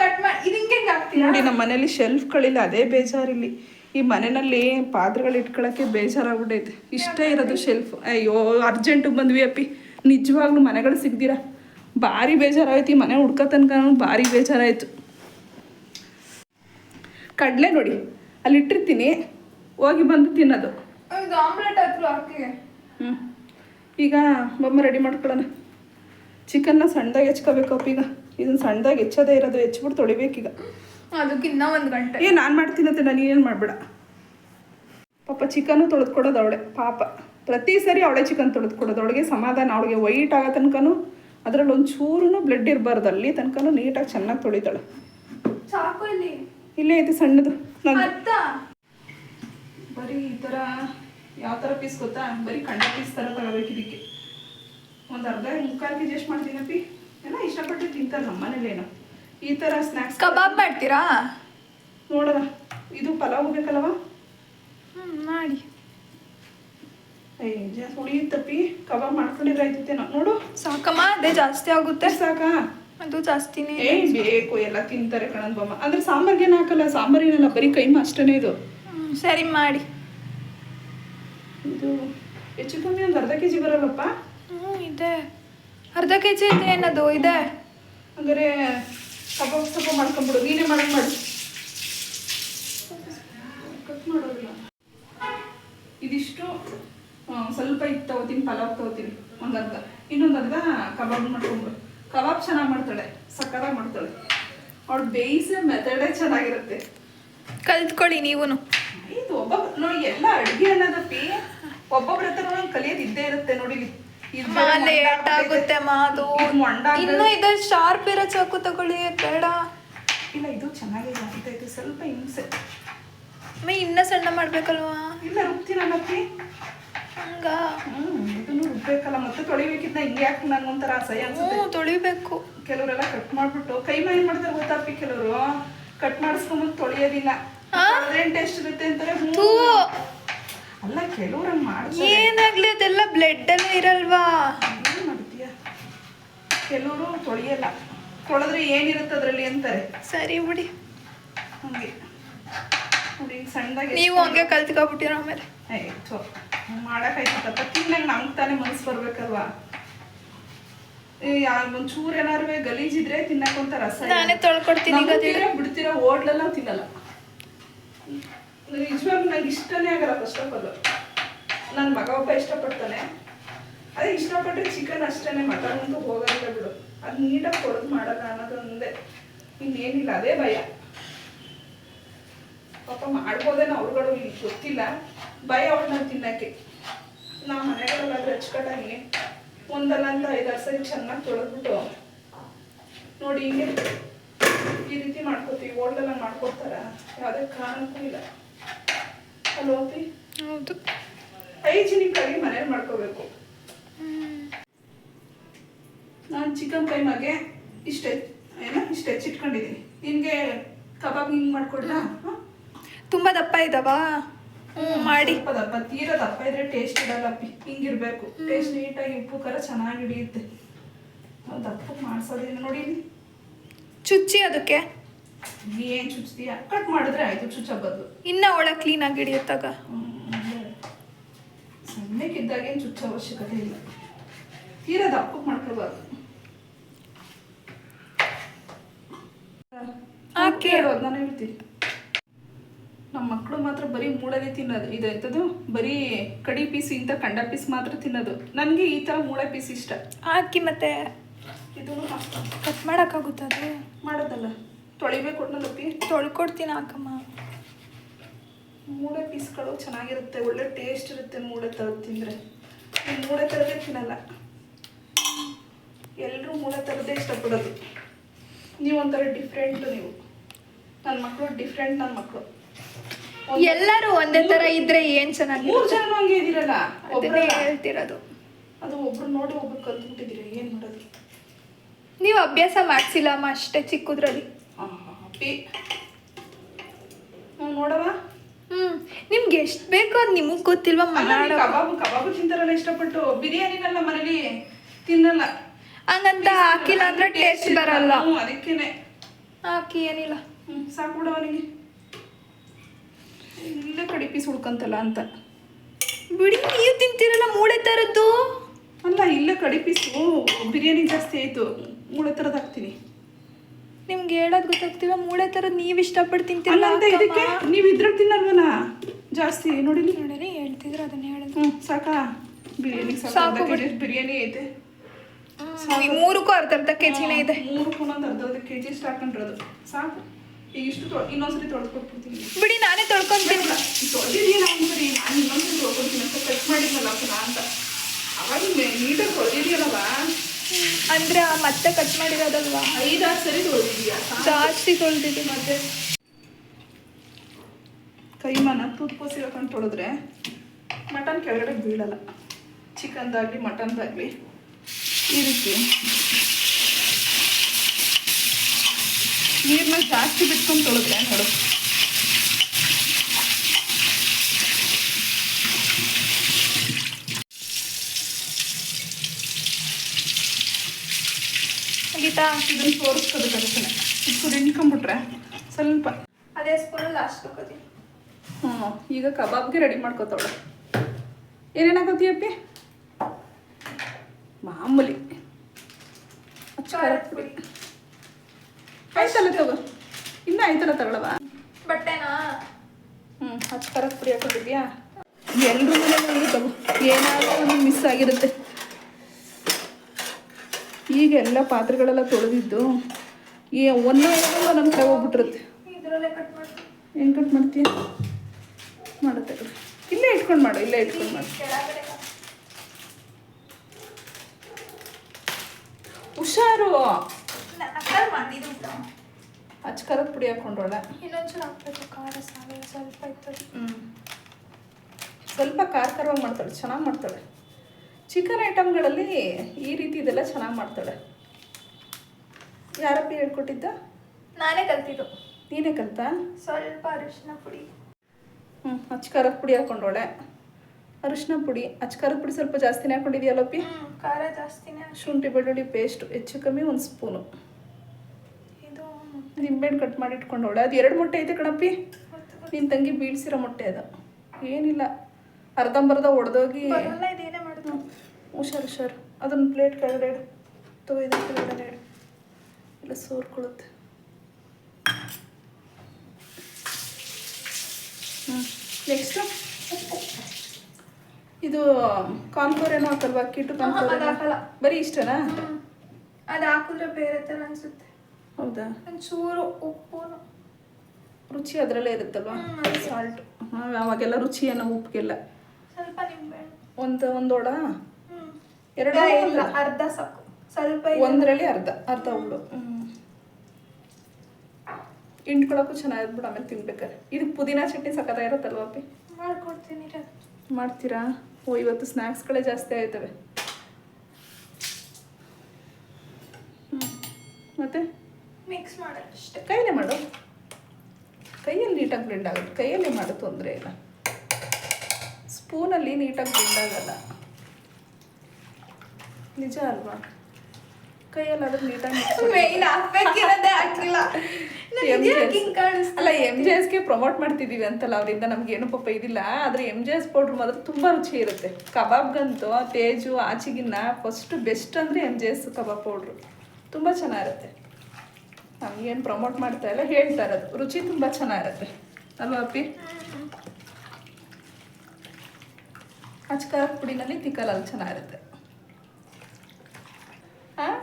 ಇದು ಹಿಂಗೆ ಹಾಕ್ತೀರಾ ನೋಡಿ ನಮ್ಮ ಮನೇಲಿ ಶೆಲ್ಫ್ಗಳಿಲ್ಲ ಅದೇ ಬೇಜಾರಿಲ್ಲಿ. ಈ ಮನೆಯಲ್ಲಿ ಪಾತ್ರೆಗಳು ಇಟ್ಕೊಳಕ್ಕೆ ಬೇಜಾರಾಗ್ಬಿಟ್ಟೈತೆ. ಇಷ್ಟ ಇರೋದು ಶೆಲ್ಫ್ ಅಯ್ಯೋ ಅರ್ಜೆಂಟಿಗೆ ಬಂದ್ವಿ ಅಪ್ಪಿ. ನಿಜವಾಗ್ಲೂ ಮನೆಗಳು ಸಿಗ್ದಿರ? ಭಾರಿ ಬೇಜಾರಾಯ್ತು ಈ ಮನೆ ಹುಡ್ಕೋ ತನಕ ಭಾರಿ ಬೇಜಾರಾಯಿತು. ಕಡಲೆ ನೋಡಿ ಅಲ್ಲಿ ಇಟ್ಟಿರ್ತೀನಿ ಹೋಗಿ ಬಂದು ತಿನ್ನೋದು. ಆಮ್ಲೆಟ್ ಹತ್ರ ಹ್ಞೂ ಈಗ ಬೊಮ್ಮ ರೆಡಿ ಮಾಡ್ಕೊಳ್ಳೋಣ. ಚಿಕನ್ನ ಸಣ್ಣದಾಗಿ ಹೆಚ್ಕೋಬೇಕಪ್ಪ ಈಗ. ಇದನ್ನ ಸಣ್ಣದಾಗಿ ಹೆಚ್ಚೋದೇ ಇರೋದು ಹೆಚ್ಚಿಬಿಟ್ಟು ತೊಳಿಬೇಕೀಗ. ಅದಕ್ಕಿನ್ನ ಒಂದು ಗಂಟೆ. ಏ ನಾನು ಮಾಡ್ತೀನಂತೆ ನಾನು ಏನು ಮಾಡಬೇಡ. ಪಾಪ ಚಿಕನ್ನು ತೊಳೆದ್ಕೊಡೋದು ಅವಳೆ ಪಾಪ. ಪ್ರತಿ ಸರಿ ಅವಳೆ ಚಿಕನ್ ತೊಳೆದ್ಕೊಡೋದು ಅವಳಿಗೆ ಸಮಾಧಾನ ಅವಳಿಗೆ ವೈಟ್ ಆಗೋ ತನಕನೂ ಅದರಲ್ಲಿ ಒಂದು ಚೂರು ಬ್ಲಡ್ ಇರಬಾರ್ದು. ಅಲ್ಲಿ ತನಕನೂ ನೀಟಾಗಿ ಚೆನ್ನಾಗಿ ತೊಳಿತಾಳೆ. ಚಾಕು ಇಲ್ಲಿ. ಇಲ್ಲೇ ಐತೆ ಸಣ್ಣದು. ಅತ್ತ ಬರೀ ಈ ಥರ ಯಾವ ಥರ ಪೀಸ್ ಗೊತ್ತಾ? ಬರೀ ಕಂಡ ಪೀಸ್ ಥರ ತಗೋಬೇಕು ಇದಕ್ಕೆ. ಒಂದು ಅರ್ಧ ಮುಕ್ಕಾಲು ಕೆ ಜಿ ಎಷ್ಟು ಮಾಡ್ತೀನಪ್ಪಿ. ಎಲ್ಲ ಇಷ್ಟಪಟ್ಟು ತಿಂತಾರೆ ನಮ್ಮ ಮನೇಲೇನೋ ಈ ಥರ ಸ್ನ್ಯಾಕ್ಸ್ ಕಬಾಬ್ ಮಾಡ್ತೀರಾ? ನೋಡೋಣ. ಇದು ಪಲಾವ್ ಬೇಕಲ್ಲವ ಹ್ಞೂ ಮಾಡಿ. ಜಾಸ್ತಿ ಉಳಿಯುತ್ತಪ್ಪಿ ಕಬಾಬ್ ಮಾಡ್ಕೊಂಡಿದ್ರೆ ಆಯ್ತೇನೋ ನೋಡು. ಸಾಕಮ್ಮ ಅದೇ ಜಾಸ್ತಿ ಆಗುತ್ತೆ. ಸಾಕಾ? ಅದು ಜಾಸ್ತಿನೇ. ಏ ಬೇಕು ಎಲ್ಲ ತಿಂತಾರೆ ಕಣನ್ಬಮ್ಮ ಅಂದ್ರೆ ಸಾಂಬಾರ್ಗೆ ಏನು ಹಾಕಲ್ಲ? ಸಾಂಬಾರಿನಲ್ಲ ಬರೀ ಕೈಮ ಅಷ್ಟೇ ಇದು. ಸರಿ ಮಾಡಿ. ಇದು ಹೆಚ್ಚು ಕಮ್ಮಿ ಒಂದು ಅರ್ಧ ಕೆ ಜಿ ಬರಲ್ಲಪ್ಪ. ಹ್ಞೂ ಇದೆ. ಅರ್ಧ ಕೆ ಜಿ ಇದೆ ಏನದು? ಇದೆ. ಅಂದರೆ ಕಬಾಬ್ ಸ್ವಲ್ಪ ಮಾಡ್ಕೊಂಬಿಡು. ನೀನೇ ಮಾಡಕ್ ಮಾಡು ಕಟ್ ಮಾಡೋದಿಲ್ಲ ಇದಿಷ್ಟು ಆ, ಸ್ವಲ್ಪ ಇದು ತಗೋತೀನಿ ಪಲಾವ್ ತಗೋತೀನಿ ಒಂದು ಅರ್ಧ. ಇನ್ನೊಂದು ಅರ್ಧ ಕಬಾಬ್ ಮಾಡ್ಕೊಂಬಿಡು ಕಬಾಬ್ ಚೆನ್ನಾಗಿ ಮಾಡ್ತಾಳೆ ಸಕ್ಕತ್ತಾಗಿ ಮಾಡ್ತಾಳೆ. ಅವಳು ಬೇಯಿಸೋ ಮೆಥಡೇ ಚೆನ್ನಾಗಿರುತ್ತೆ. ಕಲ್ತ್ಕೊಳ್ಳಿ ನೀವು ಇದು ಒಬ್ಬ ನೋಡಿ ಎಲ್ಲ ಅಡುಗೆ ಅನ್ನೋದಪ್ಪಿ ಒಬ್ಬೊಬ್ರ ಹತ್ರ ಕಲಿಯೋದು ಇದ್ದೇ ಇರುತ್ತೆ ನೋಡಿ. ಲೇಟ್ ಆಗುತ್ತೆ ಅದು ಇನ್ನು. ಇದು ಶಾರ್ಪ್ ಇರೋ ಚಾಕು ತಗೊಳ್ಳಿ ಬೇಡ. ಇಲ್ಲ ಇದು ಚೆನ್ನಾಗಿದೆ ಅಂತ ಇದು ಸ್ವಲ್ಪ ಹಿಂಸೆ. ಮೇ ಇನ್ನ ಸಣ್ಣ ಮಾಡ್ಬೇಕಲ್ವಾ? ಇಲ್ಲ ರುಬ್ತೀನಲ್ಲಪ್ಪಿ ಹಂಗ? ಹ್ಞೂ ಇದನ್ನು ರುಬ್ಬೇಕಲ್ಲ ಮತ್ತೆ ತೊಳಿಬೇಕಿದ್ನ ಹಿಂಗೆ ಯಾಕೆ ನಂಗೊಂಥರ ಅಸಹ್ಯ ಅನ್ಸುತ್ತೆ. ಹ್ಞೂ ತೊಳಿಬೇಕು. ಕೆಲವರೆಲ್ಲ ಕಟ್ ಮಾಡ್ಬಿಟ್ಟು ಕೈ ಮೈ ಮಾಡ್ತಾರೆ ಗೊತ್ತಾಪಿ ಕೆಲವರು? ಕಟ್ ಮಾಡಿಸ್ಕೊಂಬಂದು ತೊಳೆಯೋದಿಲ್ಲ? ಅದೇನ್ ಟೇಸ್ಟ್ ಇರುತ್ತೆ ಅಂತಾರೆ? ಹ್ಞೂ. ಅಲ್ಲ ಕೆಲವ್ರು ಹಂಗ್ ಮಾಡ್ತಾರೆ. ಏನಾಗ್ಲಿ ಅದೆಲ್ಲ ಬ್ಲಡ್ ಎಲ್ಲ ಇರಲ್ವಾ? ಏನ್ ಮಾಡ್ತೀಯ? ಕೆಲವರು ತೊಳೆಯಲ್ಲ. ತೊಳೆದ್ರೆ ಏನಿರುತ್ತೆ ಅದರಲ್ಲಿ ಅಂತಾರೆ. ಸರಿ ಬಿಡಿ. ಹಂಗೆ. ನೋಡಿ ಸಣ್ಣದಾಗಿ ನೀವು ಹಂಗೆ ಕಲ್ತ್ಕೊಬಿಟ್ಟಿರೋ ಆಮೇಲೆ ಆಯ್ತು ಮಾಡಕ್ಕಾಯ್ತಪ್ಪ ತಿನ್ನಂಗೆ ನಮ್ಗೆ ತಾನೇ ಮನಸ್ಸು ಬರ್ಬೇಕಲ್ವಾ? ಒಂಚೂರು ಏನಾರು ಗಲೀಜಿದ್ರೆ ತಿನ್ನಕ್ ಒಂಥರ ರಸ ನಾನೇ ತೊಳ್ಕೊಡ್ತೀನಿ ಅದನ್ನ. ಬಿಡ್ತೀರಾ ಓಡ್ಲೆಲ್ಲ ತಿನ್ನಲ್ಲ. ನಿಜವಾಗ್ಲೂ ನಂಗೆ ಇಷ್ಟನೇ ಆಗಲ್ಲ ಫಸ್ಟ್ ಆಫ್ ಆಲ್ ನನ್ನ ಮಗ ಒಬ್ಬ ಇಷ್ಟಪಡ್ತಾನೆ. ಅದೇ ಇಷ್ಟಪಟ್ಟರೆ ಚಿಕನ್ ಅಷ್ಟೇನೆ ಮಟನ್ ಅಂತೂ ಹೋಗಲ್ಲ ಬಿಡು. ಅದು ನೀಟಾಗಿ ಕೊಡೋದು ಮಾಡಲ್ಲ ಅನ್ನೋದು ಒಂದೇ. ಇನ್ನೇನಿಲ್ಲ ಅದೇ ಭಯ. ಪಾಪ ಮಾಡ್ಬೋದೇನೋ ಅವ್ರುಗಳು ಇಲ್ಲಿ ಗೊತ್ತಿಲ್ಲ. ಭಯ ಅವಳನ್ನ ತಿನ್ನಕ್ಕೆ. ನಾವು ಮನೆಗಳಲ್ಲಾದ್ರೆ ಅಚ್ಚುಕಟ್ಟಾಗಿ ಒಂದಲ್ಲ ಅಂತ ಐದಾರು ಸರಿ ಚೆನ್ನಾಗಿ ತೊಳೆದ್ಬಿಟ್ಟು ನೋಡಿ ಹಿಂಗೆ ಈ ರೀತಿ ಮಾಡ್ಕೋತೀವಿ ಓಲ್ಡೆಲ್ಲ ಮಾಡ್ಕೊಡ್ತಾರ? ಯಾವುದೇ ಕಾರಣಕ್ಕೂ ಇಲ್ಲ. ಅಲ್ವಾ ಅಪ್ಪಿ? ಹೌದು. ಹೈಜಿನಿಕ್ ಆಗಿ ಮನೇಲಿ ಮಾಡ್ಕೋಬೇಕು. ನಾನು ಚಿಕನ್ ಕೈಮಾಗೆ ಇಷ್ಟೆ ಏನ? ಇಷ್ಟೆ ಹೆಚ್ಚಿಟ್ಕೊಂಡಿದ್ದೀನಿ ನಿನಗೆ ಕಬಾಬ್ ಹಿಂಗೆ ಮಾಡ್ಕೊಡ್ಲಾ? ತುಂಬ ದಪ್ಪ ಇದಾವಾ? ಹ್ಞೂ ಮಾಡಿ. ದಪ್ಪ ತೀರಾ ದಪ್ಪ ಇದ್ರೆ ಟೇಸ್ಟ್ ಅಪ್ಪಿ. ಹಿಂಗಿರ್ಬೇಕು. ಟೇಸ್ಟ್ ನೀಟಾಗಿ ಉಪ್ಪು ಖಾರ ಚೆನ್ನಾಗಿ ಹಿಡಿಯುತ್ತೆ. ನಾವು ದಪ್ಪಕ್ಕೆ ಮಾಡ್ಸೋದೇನು ನೋಡಿ ಚುಚ್ಚಿ ಅದಕ್ಕೆ? ಏನು ಚುಚ್ತೀಯ ಕಟ್ ಮಾಡಿದ್ರೆ ಆಯ್ತು ಚುಚ್ಚ ಬದಲು. ಇನ್ನ ಒಳಗೆ ಕ್ಲೀನಾಗಿ ಹಿಡಿಯುತ್ತಾಗ? ಸಣ್ಣಕ್ಕಿದ್ದಾಗೇನು ಚುಚ್ಚ ಅವಶ್ಯಕತೆ ಇಲ್ಲ. ತೀರಾ ದಪ್ಪಕ್ಕೆ ಮಾಡ್ಕೋಬಾರ್ದು ಹಾಕಿ. ನಾನು ಹೇಳ್ತೀನಿ. ನಮ್ಮ ಮಕ್ಕಳು ಮಾತ್ರ ಬರೀ ಮೂಳೆನೇ ತಿನ್ನೋದು. ಇದು ಎಂಥದ್ದು ಬರೀ ಕಡಿ ಪೀಸ್ ಇಂಥ ಕಂಡ ಪೀಸ್ ಮಾತ್ರ ತಿನ್ನೋದು. ನನಗೆ ಈ ಥರ ಮೂಳೆ ಪೀಸ್ ಇಷ್ಟ. ಹಾಕಿ ಮತ್ತೆ ಇದು ಕಟ್ ಮಾಡೋಕ್ಕಾಗುತ್ತಾ ಅದು? ಮಾಡೋದಲ್ಲ. ತೊಳಿಬೇಕು ಒಟ್ನಲ್ಲಪ್ಪಿ ತೊಳ್ಕೊಡ್ತೀನಿ ಹಾಕಮ್ಮ ಮೂಳೆ ಪೀಸ್ಗಳು ಚೆನ್ನಾಗಿರುತ್ತೆ. ಒಳ್ಳೆ ಟೇಸ್ಟ್ ಇರುತ್ತೆ ಮೂಳೆ ಥರದ್ದು ತಿಂದರೆ. ಮೂಳೆ ಥರದೇ ತಿನ್ನಲ್ಲ. ಎಲ್ಲರೂ ಮೂಳೆ ಥರದ್ದೇ ಇಷ್ಟಪಡೋದು. ನೀವು ಒಂಥರ ಡಿಫ್ರೆಂಟ್ ನೀವು. ನನ್ನ ಮಕ್ಕಳು ಡಿಫ್ರೆಂಟ್ ನನ್ನ ಮಕ್ಕಳು ಎಲ್ಲರೂ ಒಂದೇ ತರ ಇದ್ರೆ ಏನ್ ಚೆನ್ನಾಗಿ ಮೂರು ಜನ ಹಂಗೆ ಇದ್ದೀರಲ್ಲ ಅದನ್ನೇ ಹೇಳ್ತಿರೋದು. ಅದು ಒಬ್ರು ನೋಡಿ ಒಬ್ರು ಕಲ್ತ್ಬಿಟ್ಟಿದ್ದೀರಿ ಏನು ಮಾಡೋದು? ನೀವು ಅಭ್ಯಾಸ ಮಾಡ್ಸಿಲ್ಲ ಅಮ್ಮ ಅಷ್ಟೇ ಚಿಕ್ಕದ್ರಲ್ಲಿ. ಹ್ಞೂ ನೋಡವ ಹ್ಮ್ ನಿಮ್ಗೆ ಎಷ್ಟು ಬೇಕೋ ಅದು ನಿಮಗ್ ಗೊತ್ತಿಲ್ವಾ ಅಲ್ಲ, ಮಾಡೋ ಕಬಾಬು ಕಬಾಬು ತಿಂತಾರಲ್ಲ ಇಷ್ಟಪಟ್ಟು ಬಿರಿಯಾನಿನೆಲ್ಲ ಮನೇಲಿ ತಿನ್ನಲ್ಲ. ಹಂಗಂತ ಹಾಕಿಲ್ಲ ಅಂದ್ರೆ ಟೇಸ್ಟ್ ಬರಲ್ಲ. ಹ್ಞೂ ಅದಕ್ಕೇನೆ. ಹಾಕಿ ಏನಿಲ್ಲ. ಹ್ಮ್, ಸಾಕು ಬಿಡವ ಅವನಿಗೆ ಇಲ್ಲೇ ಕಡಿ ಪೀಸ್ ಹುಡ್ಕಂತಲ್ಲ ಅಂತ. ಬಿಡಿ ನೀವು ತಿಂತೀರಲ್ಲ ಮೂಳೆ ತರದ್ದು? ಅಲ್ಲ ಇಲ್ಲೇ ಕಡಿ ಪೀಸು. ಬಿರಿಯಾನಿ ಜಾಸ್ತಿ ಆಯಿತು. ಮೂಳೆ ಥರದ್ದು ಹಾಕ್ತೀನಿ. ನಿಮ್ಗೆ ಹೇಳೋದ್ ಗೊತ್ತಾಗ್ತೀವ ಮೂಳೆ ತರದ್ ನೀವು ಇಷ್ಟಪಟ್ಟು ತಿಂತೀರಲ್ಲ ಅಂತ ಇದಕ್ಕೆ? ನೀವು ಇದ್ರಾಗ ತಿನ್ನಲ್ವಲ್ಲ? ಜಾಸ್ತಿ ನೋಡಿ. ನೋಡಿರಿ ಹೇಳ್ತಿದ್ರು ಅದನ್ನ ಹೇಳೋದು. ಹ್ಞೂ ಸಾಕಾ? ಬಿರಿಯಾನಿ ಸಾಕು ಬಿರಿಯಾನಿ ಐತೆ. ಮೂರಕ್ಕೂ ಅರ್ಧ ಅರ್ಧ ಕೆಜಿನೇ ಇದೆ. ಮೂರಕ್ಕೂ ಒಂದೊಂದು ಅರ್ಧ ಅರ್ಧ ಕೆ ಜಿ ಸ್ಟಾಕ್ ಸಾಕು. ಇಷ್ಟು ತೊಳ್ ಇನ್ನೊಂದ್ಸರಿ ತೊಳ್ಕೊಟ್ಬಿಡ್ತೀನಿ ಬಿಡಿ ನಾನೇ ತೊಳ್ಕೊಂತೀನಿ. ತೊಳೆದಿದೆಯಲ್ಲ ಒಂದ್ಸರಿ. ನಾನು ಇನ್ನೊಂದ್ಸರಿ ತೊಳ್ಕೊಡ್ತೀನಿ ಅಂತ ಕಟ್ ಮಾಡಿದ್ನಲ್ಲ ಪುನಃ ಅಂತ. ಅವಾಗ ನೀಟಾಗಿ ತೊಳೆದಿದೆಯಲ್ಲವ ಅಂದ್ರೆ ಆ ಮತ್ತೆ ಕಟ್ ಮಾಡಿರೋದಲ್ವಾ? ಐದಾರು ಸರಿ ತೊಳೆದಿದೀಯ ಜಾಸ್ತಿ ತೊಳ್ದಿದ್ದೀನಿ. ಮತ್ತೆ? ಕೈಮನ ತೂತ್ಕೋಸಿ ಹಾಕೊಂಡು ತೊಳೆದ್ರೆ ಮಟನ್ ಕೆಳಗಡೆ ಬೀಳಲ್ಲ. ಚಿಕನ್ದಾಗಲಿ ಮಟನ್ದಾಗ್ಲಿ ಈ ರೀತಿ. ನೀರನ್ನ ಜಾಸ್ತಿ ಬಿಟ್ಕೊಂಡು ತೊಳೆದ್ರೆ ನೋಡು. ಗೀತಾ ಇದನ್ನು ತೋರಿಸ್ಕೋಬೇಕಾಗುತ್ತೆ ಇಷ್ಟು ನೆನ್ಕೊಂಬಿಟ್ರೆ ಸ್ವಲ್ಪ. ಅದೇ ಸ್ಪೂನಲ್ಲಿ ಲಾಸ್ಟ್ ಹಾಕೋತೀನಿ ಹ್ಞೂ ಈಗ ಕಬಾಬ್ಗೆ ರೆಡಿ ಮಾಡ್ಕೋತಾವಳೆ. ಏನೇನು ಅಪ್ಪಿ? ಮಾಮೂಲಿ. ಖಾರದ ಪುಡಿ. ಆಯ್ತಲ್ಲ ತಗೋ. ಇನ್ನೂ ಆಯ್ತಲ್ಲ ತಗೊಳವ? ಬಟ್ಟೆನಾ? ಹ್ಞೂ ಅಚ್ಚ ಪುರಿ ಪುಡಿ ಹಾಕೊಂಡಿದ್ಯಾ ಎಲ್ಲರೂ ಮನೇಲಿ ತಗೋ. ಏನಾದರೂ ಒಂದು ಮಿಸ್ ಆಗಿರುತ್ತೆ. ಈಗ ಎಲ್ಲ ಪಾತ್ರೆಗಳೆಲ್ಲ ತೊಳೆದಿದ್ದು. ಈ ಒಂದೇ ನಮ್ಗೆ ತಗೋಗ್ಬಿಟ್ಟಿರುತ್ತೆ ಹೆಂಗೆ ಕಟ್ ಮಾಡ್ತೀಯ? ಮಾಡುತ್ತೆ ಇಲ್ಲೇ ಇಟ್ಕೊಂಡು ಮಾಡು ಇಲ್ಲೇ ಇಟ್ಕೊಂಡು ಮಾಡು. ಹುಷಾರು. ಅಚ್ಚ ಖಾರದ ಪುಡಿ ಹಾಕೊಂಡೋಳ. ಇನ್ನೊಂಚೂರು ಹಾಕ್ಬೇಕು ಖಾರ ಸಾವಯವ ಸ್ವಲ್ಪ ಇತ್ತು ಹ್ಞೂ ಸ್ವಲ್ಪ ಖಾರ ಖಾರವಾಗಿ ಮಾಡ್ತಾಳೆ ಚೆನ್ನಾಗಿ ಮಾಡ್ತಾಳೆ. ಚಿಕನ್ ಐಟಮ್ಗಳಲ್ಲಿ ಈ ರೀತಿ ಇದೆಲ್ಲ ಚೆನ್ನಾಗಿ ಮಾಡ್ತಾಳೆ. ಯಾರಪ್ಪ ಹೇಳ್ಕೊಟ್ಟಿದ್ದ? ನಾನೇ ಕಲ್ತಿದ್ದು. ನೀನೇ ಕಲ್ತಾ? ಸ್ವಲ್ಪ ಅರಿಶಿನ ಪುಡಿ. ಹ್ಞೂ ಅಚ್ಚ ಖಾರದ ಪುಡಿ ಹಾಕೊಂಡೋಳೆ. ಅರಿಶಿನ ಪುಡಿ ಅಚ್ಚ ಖಾರದ ಪುಡಿ ಸ್ವಲ್ಪ ಜಾಸ್ತಿನೇ ಹಾಕೊಂಡಿದ್ಯಲ್ಲಪ್ಪಿ ಖಾರ ಜಾಸ್ತಿನೇ ಶುಂಠಿ ಬೆಳ್ಳುಳ್ಳಿ ಪೇಸ್ಟ್ ಹೆಚ್ಚು ಕಮ್ಮಿ ಒಂದು ಸ್ಪೂನು ನಿಂಬೆಹಣ್ಣು ಕಟ್ ಮಾಡಿ ಇಟ್ಕೊಂಡವಳೆ ಅದು ಎರಡು ಮೊಟ್ಟೆ ಐತೆ ಕಣಪ್ಪಿ. ನಿನ್ನ ತಂಗಿ ಬೀಳ್ಸಿರೋ ಮೊಟ್ಟೆ ಅದು. ಏನಿಲ್ಲ. ಅರ್ಧಂಬರ್ಧ ಒಡೆದೋಗಿ ಹುಷಾರು ಹುಷಾರು. ಅದನ್ನು ಪ್ಲೇಟ್ ಕೆಳಗಡೆ ಇಡು. ತಗೋ ಇದನ್ನ ಕೆಳಗಡೆ ಇಡು. ಇಲ್ಲ ಸೋರ್ಕೊಳ್ಳುತ್ತೆ ಹ್ಞೂ ನೆಕ್ಸ್ಟು ಇದು ಕಾನ್ಫೋರ್ ಏನೋ ಹಾಕಲ್ವಾ? ಕಿಟ್ಟು ಕಾನ್ಫೋರ್. ಬರೀ ಇಷ್ಟನಾ. ಅದು ಹಾಕಿದ್ರೆ ಬೇರೆ ಥರ ಅನ್ಸುತ್ತೆ. ಹೌದಾ? ಒಂಚೂರು ಉಪ್ಪು ರುಚಿ ಅದರಲ್ಲೇ ಇರುತ್ತಲ್ವಾ. ಸಾಲ್ಟ್ ಅವಾಗೆಲ್ಲ ರುಚಿ ಏನೋ ಉಪ್ಪಿಗೆಲ್ಲ ಸ್ವಲ್ಪ ನಿಂಬೆ ಒಂದು ಒಂದೋಡ ಎರಡು ಇಲ್ಲ, ಅರ್ಧ ಸಾಕು. ಸ್ವಲ್ಪ. ಒಂದರಲ್ಲಿ ಅರ್ಧ ಅರ್ಧ ಹುಳು ಇಂಟ್ಕೊಳಕ್ಕೂ ಚೆನ್ನಾಗಿರ್ಬಿಡು ಆಮೇಲೆ ತಿನ್ಬೇಕಾರೆ ಇದು ಪುದೀನ ಚಟ್ನಿ ಸಖತ್ತಾಗಿರುತ್ತಲ್ವಾ ಅಪ್ಪಿ? ಮಾಡ್ಕೊಡ್ತೀನಿ. ಮಾಡ್ತೀರಾ? ಓ ಇವತ್ತು ಸ್ನ್ಯಾಕ್ಸ್ಗಳೇ ಜಾಸ್ತಿ ಆಯ್ತವೆ. ಮತ್ತೆ? ಮಿಕ್ಸ್ ಮಾಡೋದಷ್ಟೇ ಕೈಯಲ್ಲೇ ಮಾಡು. ಕೈಯಲ್ಲಿ ನೀಟಾಗಿ ಬ್ಲೆಂಡ್ ಆಗುತ್ತೆ. ಕೈಯಲ್ಲೇ ಮಾಡೋ ತೊಂದರೆ ಇಲ್ಲ. ಸ್ಪೂನಲ್ಲಿ ನೀಟಾಗಿ ಬ್ಲೆಂಡ್ ಆಗಲ್ಲ. ನಿಜ ಅಲ್ವಾ? ಕೈಯಲ್ಲಾದ್ರೂ ನೀಟಾಗಿ ಅಲ್ಲ ಎಂ ಜೆ ಎಸ್ಗೆ ಪ್ರಮೋಟ್ ಮಾಡ್ತಿದ್ದೀವಿ ಅಂತಲ್ಲ ಅವರಿಂದ ನಮ್ಗೆ ಏನು ಪಾಪ ಇದಿಲ್ಲ ಆದರೆ ಎಂ ಜೆ ಎಸ್ ಪೌಡ್ರ್ ಮಾತ್ರ ತುಂಬ ರುಚಿ ಇರುತ್ತೆ. ಕಬಾಬ್ಗಂತೂ ತೇಜು ಆಚೆಗಿನ್ನ ಫಸ್ಟ್ ಬೆಸ್ಟ್ ಅಂದರೆ ಎಂ ಜೆ ಎಸ್ ಕಬಾಬ್ ಪೌಡ್ರು ತುಂಬ ಚೆನ್ನಾಗಿರುತ್ತೆ. ನಮಗೇನು ಪ್ರಮೋಟ್ ಮಾಡ್ತಾ ಇಲ್ಲ ಹೇಳ್ತಾ ಇರೋದು. ರುಚಿ ತುಂಬ ಚೆನ್ನಾಗಿರುತ್ತೆ. ಅಲ್ವಾ ಅಪ್ಪಿ? ಅಚ್ಕಾರ ಪುಡಿನಲ್ಲಿ ತಿಕ್ಕಲಲ್ಲಿ ಚೆನ್ನಾಗಿರುತ್ತೆ. ಹಾಂ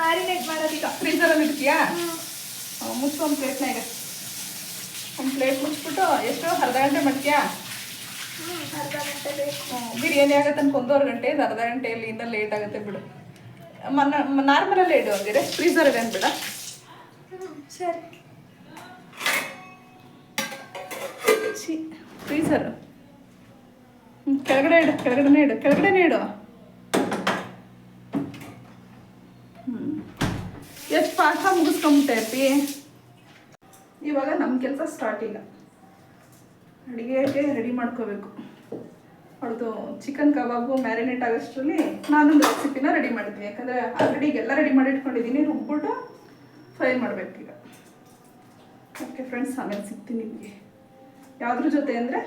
ಮ್ಯಾರಿನೇಟ್ ಮಾಡೋದೀಗ ಫ್ರೀಸರಲ್ಲಿ ಇಡ್ತೀಯಾ? ಮುಚ್ಚು ಒಂದು ಪ್ಲೇಟ್ನ ಈಗ ಒಂದು ಪ್ಲೇಟ್ ಮುಚ್ಚಿಬಿಟ್ಟು ಎಷ್ಟು ಅರ್ಧ ಗಂಟೆ ಮಾಡ್ತೀಯಾ? ಅರ್ಧ ಗಂಟೆ ಬೇಕು. ಬಿರಿಯಾನಿ ಆಗತ್ತೆ ಅನ್ಕೊ ಒಂದೂವರೆ ಗಂಟೆ ಅರ್ಧ ಗಂಟೆಯಲ್ಲಿ ಇನ್ನೂ ಲೇಟ್ ಆಗುತ್ತೆ ಬಿಡು. ನಾರ್ಮಲಲ್ಲೇ ಇಡು ಹಂಗಿದ್ರೆ ಫ್ರೀಸರಲ್ಲಿ ಏನು ಬಿಡ. ಸರಿ. ಚಿ ಫ್ರೀಸರು ಹ್ಞೂ ಕೆಳಗಡೆ ಇಡು, ಕೆಳಗಡೆನೇ ಇಡು ಕೆಳಗಡೆನೇ ಇಡು. ಹ್ಞೂ ಎಷ್ಟು ಫಾಸ್ಟಾಗಿ ಮುಗಿಸ್ಕೊಂಬಿಟ್ಟೆ ಅಪ್ಪಿ? ಇವಾಗ ನಮ್ಮ ಕೆಲಸ ಸ್ಟಾರ್ಟ್ ಈಗ. ಅಡುಗೆಗೆ ರೆಡಿ ಮಾಡ್ಕೋಬೇಕು. ಅವ್ರದ್ದು ಚಿಕನ್ ಕಬಾಬು ಮ್ಯಾರಿನೇಟ್ ಆಗೋಷ್ಟರಲ್ಲಿ ನಾನೊಂದು ರೆಸಿಪಿನ ರೆಡಿ ಮಾಡಿದ್ದೀನಿ ಯಾಕಂದರೆ ಆಲ್ರೆಡಿ ಎಲ್ಲ ರೆಡಿ ಮಾಡಿ ಇಟ್ಕೊಂಡಿದ್ದೀನಿ, ರುಬ್ಬಿಟ್ಟು ಫ್ರೈ ಮಾಡಬೇಕೀಗ. ಓಕೆ ಫ್ರೆಂಡ್ಸ್ ಆಮೇಲೆ ಸಿಗ್ತೀನಿ ನಿಮಗೆ. ಯಾವ್ದ್ರ ಜೊತೆ ಅಂದರೆ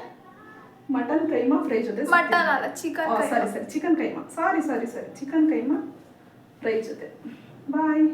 ಮಟನ್ ಕೈಮಾ ಫ್ರೈ ಜೊತೆ ಮಟನ್ ಅಲ್ಲ ಚಿಕನ್ ಸಾರಿ ಸರಿ. ಚಿಕನ್ ಕೈಮಾ. ಸಾರಿ ಸಾರಿ ಸರಿ ಚಿಕನ್ ಕೈಮಾ ಫ್ರೈ ಜೊತೆ. ಬಾಯ್